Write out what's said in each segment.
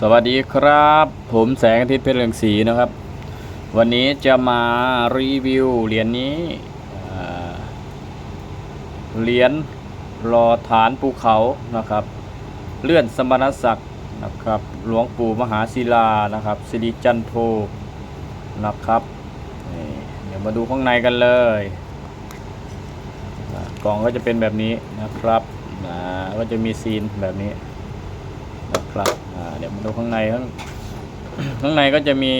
สวัสดีครับ ผมแสงอาทิตย์เพชรเรืองศรีนะครับ วันนี้จะมารีวิวเหรียญนี้เหรียญรอฐานภูเขานะครับ เลื่อนสมณศักดิ์นะครับ หลวงปู่มหาศิลานะครับสิริจันโทนะครับเดี๋ยวมาดูข้างในกันเลยกล่องก็จะเป็นแบบนี้นะครับก็จะมีซีนแบบนี้นะครับ เดี๋ยวมาดูข้างในข้างข้างในก็จะมี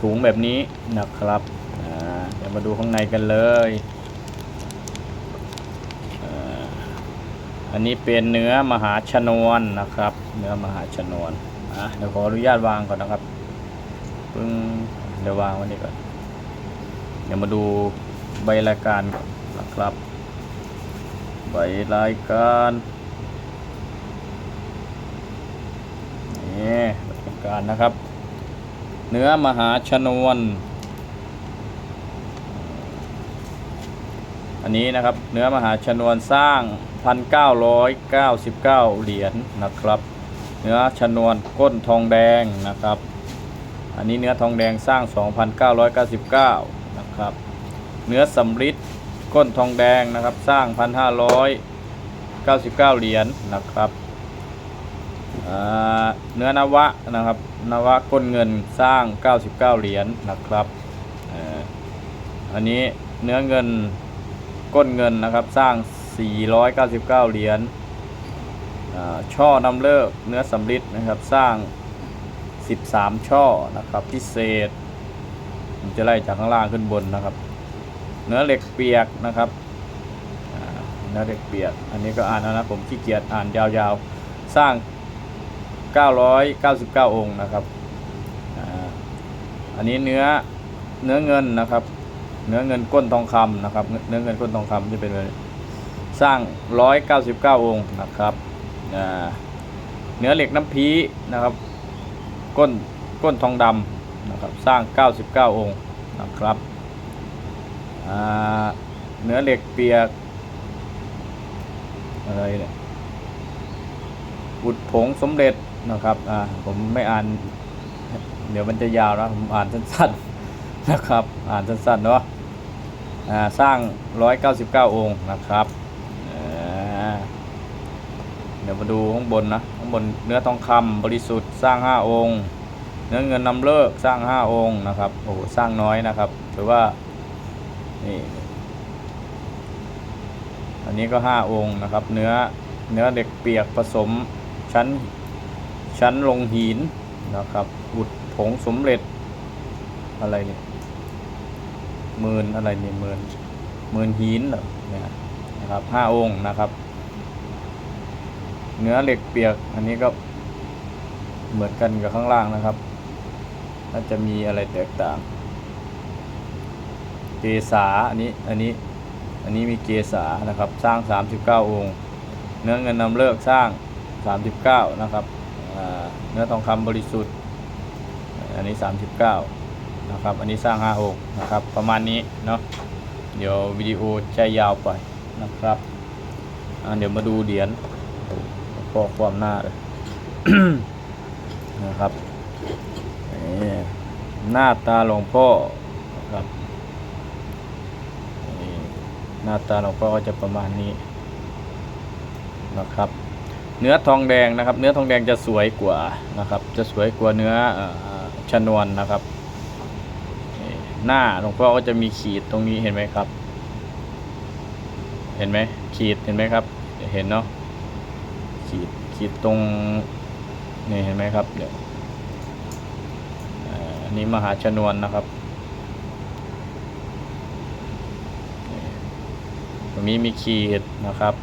ถุงแบบนี้นะครับเดี๋ยวมาดูข้างในกันเลยอันนี้เป็นเนื้อมหาชนวนนะครับ เนื้อมหาชนวนอะเดี๋ยวขออนุญาตวางก่อนนะครับปึ้งเดี๋ยววางไว้นี่ก่อนเดี๋ยวมาดูใบรายการก่อนนะครับ ใบรายการ นี่ เป็นการนะครับ เนื้อมหาชนวน อันนี้นะครับ เนื้อมหาชนวนสร้าง 1,999 เหรียญนะครับ เนื้อชนวนก้นทองแดงนะครับ อันนี้เนื้อทองแดงสร้าง 2,999 นะครับ เนื้อสำริดก้นทองแดงนะครับ สร้าง 1,599 เหรียญนะครับ เนื้อนวะนะครับ นวะก้นเงินสร้าง 99 เหรียญนะครับอันนี้เนื้อเงินก้นเงินนะครับสร้าง 499 เหรียญช่อนำเลิกเนื้อสำริดนะครับสร้าง 13 ช่อนะครับพิเศษผมจะไล่จากข้างล่างขึ้นบนนะครับ เนื้อเหล็กเปียกนะครับเนื้อเหล็กเปียก อันนี้ก็อ่านแล้วนะผมขี้เกียจอ่านยาวๆ สร้าง 999 องค์นะครับอันนี้เนื้อเนื้อเงินนะครับ เนื้อเงินก้นทองคำนะครับ เนื้อเงินก้นทองคำจะเป็นเลยสร้าง 199 องค์นะครับเนื้อเหล็กน้ำพีนะครับก้นก้นทองดำนะครับสร้าง 99 องค์นะครับเนื้อเหล็กเปียกอะไรเนี่ยบุตรผงสมเด็จ นะครับอ่าผมไม่อ่าน เดี๋ยวมันจะยาวนะผมอ่านสั้นๆนะครับ อ่านสั้นๆเนาะอ่าสร้าง 199 องค์นะครับเดี๋ยวมาดูข้างบนนะข้างบนเนื้อทองคำบริสุทธิ์สร้าง 5 องค์ เนื้อเงินนำเลิกสร้าง 5 องค์นะครับโอ้โหสร้างน้อยนะครับถือว่านี่อันนี้ก็ 5 องค์นะครับ เนื้อเนื้อเด็กเปียกผสมชั้น ชั้นลงหินนะครับอุดผงสมเร็จอะไรเนี่ยหมื่นอะไรเนี่ยหมื่นหมื่นหินเนี่ยนะครับห้าองค์นะครับ เนื้อเหล็กเปียกอันนี้ก็เหมือนกันกับข้างล่างนะครับน่าจะมีอะไรแตกต่าง เกษาอันนี้อันนี้อันนี้มีเกษานะครับ สร้าง 39 องค์ เนื้อเงินนำเลิกสร้าง 39 นะครับ เนื้อทองคำบริสุทธิ์ อันนี้ 39 นะครับ อันนี้สร้าง5องค์นะครับ ประมาณนี้เนาะ เดี๋ยววิดีโอจะยาวไปนะครับ เดี๋ยวมาดูเหรียญพอความหน้าเลยนะครับนี่หน้าตาหลวงพ่อนะครับหน้าตาหลวงพ่อก็จะประมาณนี้นะครับ เนื้อทองแดงนะครับ เนื้อทองแดงจะสวยกว่านะครับ จะสวยกว่าเนื้ออชนวนนะครับ หน้าหลวงพ่อก็จะมีขีดตรงนี้เห็นไหมครับ เห็นไหมขีดเห็นไหมครับ เห็นเนาะขีดขีดตรงนี่เห็นไหมครับเดี๋ยวอันนี้มหาชนวนนะครับตรงนี้มีขีดนะครับ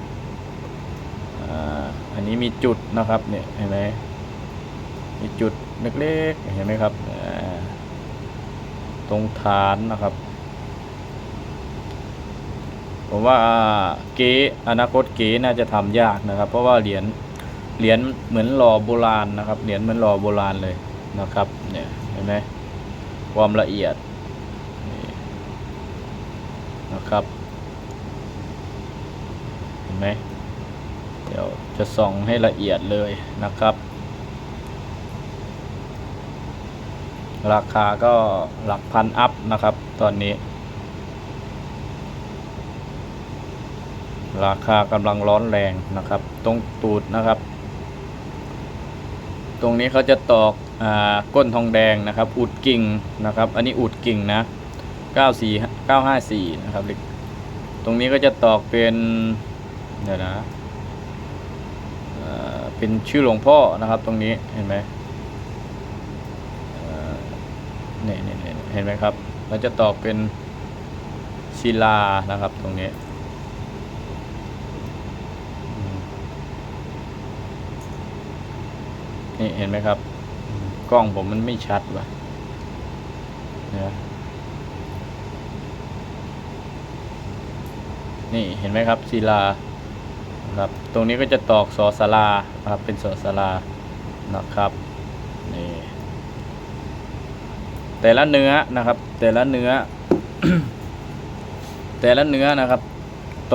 อันนี้มีจุดนะครับเนี่ยเห็นไหมมีจุดเล็กๆเห็นไหมครับตรงฐานนะครับ ผมว่าเก๋อนาคตเก๋น่าจะทำยากนะครับ เพราะว่าเหรียญเหรียญเหมือนหล่อโบราณนะครับเหรียญเหมือนหล่อโบราณเลยนะครับเนี่ยเห็นไหมความละเอียดนะครับเห็นไหม เดี๋ยวจะส่องให้ละเอียดเลยนะครับ ราคาก็หลักพันอัพนะครับ ตอนนี้ ราคากำลังร้อนแรงนะครับ ตรงตูดนะครับ ตรงนี้เขาจะตอกอาก้นทองแดงนะครับ อุดกิ่งนะครับ อันนี้อุดกิ่งนะ 94 954 นะครับ ตรงนี้ก็จะตอกเป็น เดี๋ยวนะเอ่อ เป็นชื่อหลวงพ่อนะครับ ตรงนี้เห็นไหมเนี่ยเนี่ยเห็นไหมครับ เราจะตอกเป็นศิลานะครับตรงนี้นี่เห็นไหมครับ กล้องผมมันไม่ชัดว่ะนี่เห็นไหมครับศิลา ครับ ตรงนี้ก็จะตอกสอสลาครับเป็นสอสลานะครับนี่แต่ละเนื้อนะครับ แต่ละเนื้อ แต่ละเนื้อนะครับ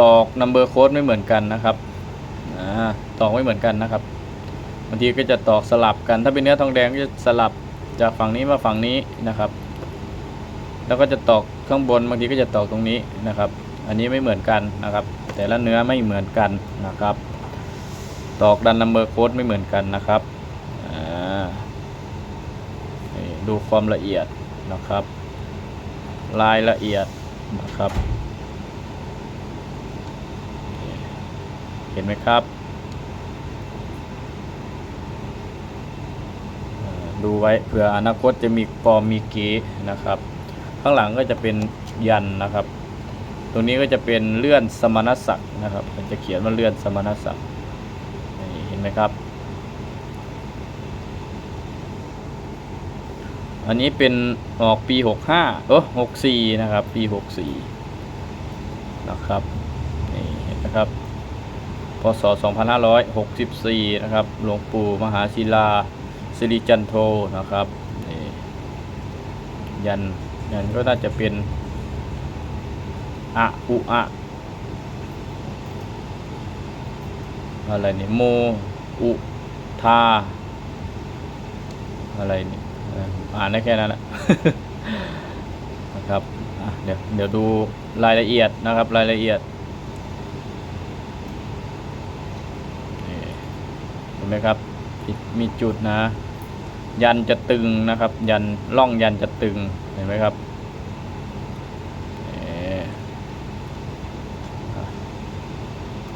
ตอกนัมเบอร์โค้ดไม่เหมือนกันนะครับอตอกไม่เหมือนกันนะครับบางทีก็จะตอกสลับกัน ถ้าเป็นเนื้อทองแดงก็จะสลับจากฝั่งนี้มาฝั่งนี้นะครับ แล้วก็จะตอกข้างบนบางทีก็จะตอกตรงนี้นะครับ อันนี้ไม่เหมือนกันนะครับ แต่ละเนื้อไม่เหมือนกันนะครับ ตอกดันนัมเบอร์โค้ดไม่เหมือนกันนะครับดูความละเอียดนะครับรายละเอียดนะครับ เห็นไหมครับ ดูไว้เผื่ออนาคตจะมีกอมมีเก๋นะครับ ข้างหลังก็จะเป็นยันนะครับ รงนี้ก็จะเป็นเลื่อนสมณศักดิ์นะครับ มันจะเขียนว่าเลื่อนสมณศักดิ์นี่เห็นไหมครับ อันนี้เป็นออกปี 65เออ64 นะครับ ปี 64 นะครับ นี่เห็นนะครับ พศ 2564 นะครับ หลวงปู่มหาศิลาสิริจันโทนะครับ นี่ยันยันก็น่าจะเป็น อะอุอะอะไรนี่โมอุทาอะไรนี่อ่านได้แค่นั้นแหละนะครับเดี๋ยวเดี๋ยวดูรายละเอียดนะครับรายละเอียดเห็นไหมครับมีจุดนะ ยันจะตึงนะครับ ยันล่องยันจะตึงเห็นไหมครับเอ่ออะ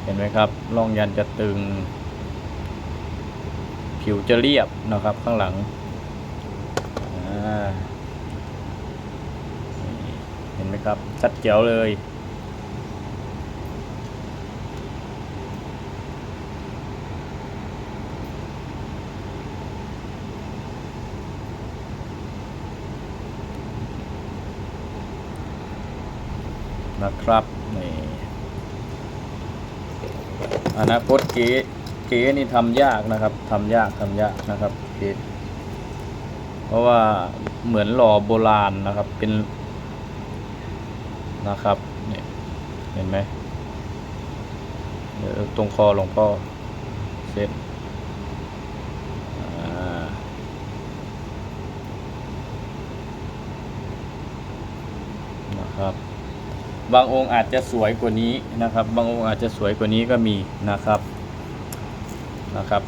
เห็นไหมครับล่องยันจะตึง ผิวจะเรียบนะครับข้างหลังเห็นไหมครับชัดเจ๋วเลยนะครับนี่ อนาคตเก๋เก๋นี่ทำยากนะครับทำยากทำยากนะครับเก๋เพราะว่าเหมือนหล่อโบราณนะครับเป็นนะครับเนี่ยเห็นไหมเดี๋ยวตรงคอหลวงพ่อเส้นอ่านะครับ บางองค์อาจจะสวยกว่านี้นะครับ บางองค์อาจจะสวยกว่านี้ก็มีนะครับนะครับ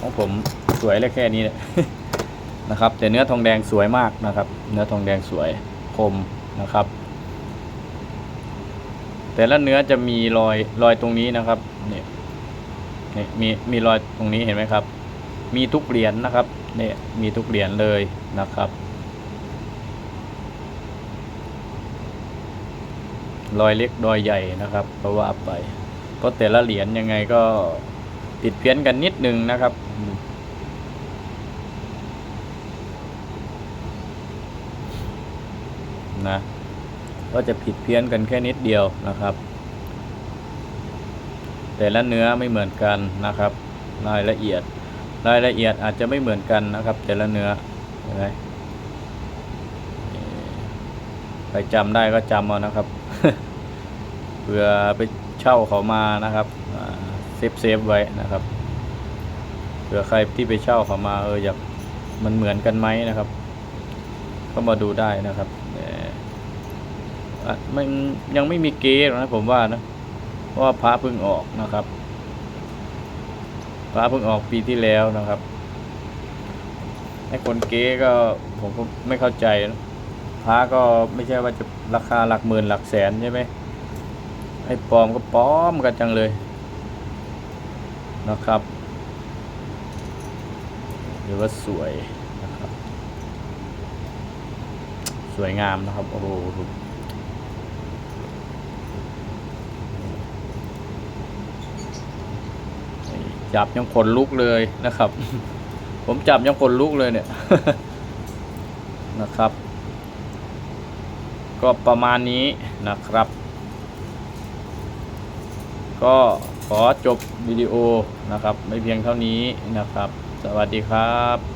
ของผมสวยแค่แค่นี้นะครับ แต่เนื้อทองแดงสวยมากนะครับ เนื้อทองแดงสวยคมนะครับ แต่ละเนื้อจะมีรอยรอยตรงนี้นะครับเนี่ยเนี่ยมีมีรอยตรงนี้เห็นไหมครับ มีทุกเหรียญนะครับเนี่ยมีทุกเหรียญเลยนะครับ รอยเล็กรอยใหญ่นะครับเพราะว่าไปเพราะแต่ละเหรียญยังไงก็ติดเพี้ยนกันนิดนึงนะครับนะก็จะผิดเพี้ยนกันแค่นิดเดียวนะครับ แต่ละเนื้อไม่เหมือนกันนะครับ รายละเอียด รายละเอียดอาจจะไม่เหมือนกันนะครับ แต่ละเนื้อเห็นไหมใครจำได้ก็จำเอานะครับ เพื่อไปเช่าเขามานะครับเซฟเซฟไว้นะครับเผื่อใครที่ไปเช่าเขามาเอออยากมันเหมือนกันไหมนะครับ ก็มาดูได้นะครับมอะมันยังไม่มีเกณฑ์นะผมว่านะเพราะว่าพระเพิ่งออกนะครับพระเพิ่งออกปีที่แล้วนะครับไอ้คนเก๊ก็ผมก็ไม่เข้าใจนะพระก็ไม่ใช่ว่าจะราคาหลักหมื่นหลักแสนใช่ไหม ไอ้ปลอมก็ปลอมกันจังเลยนะครับหรือว่าสวยนะครับ สวยงามนะครับ โอ้โหจับยังขนลุกเลยนะครับ ผมจับยังขนลุกเลยเนี่ยนะครับ ก็ประมาณนี้นะครับ ก็ขอจบวิดีโอนะครับ ไม่เพียงเท่านี้นะครับ สวัสดีครับ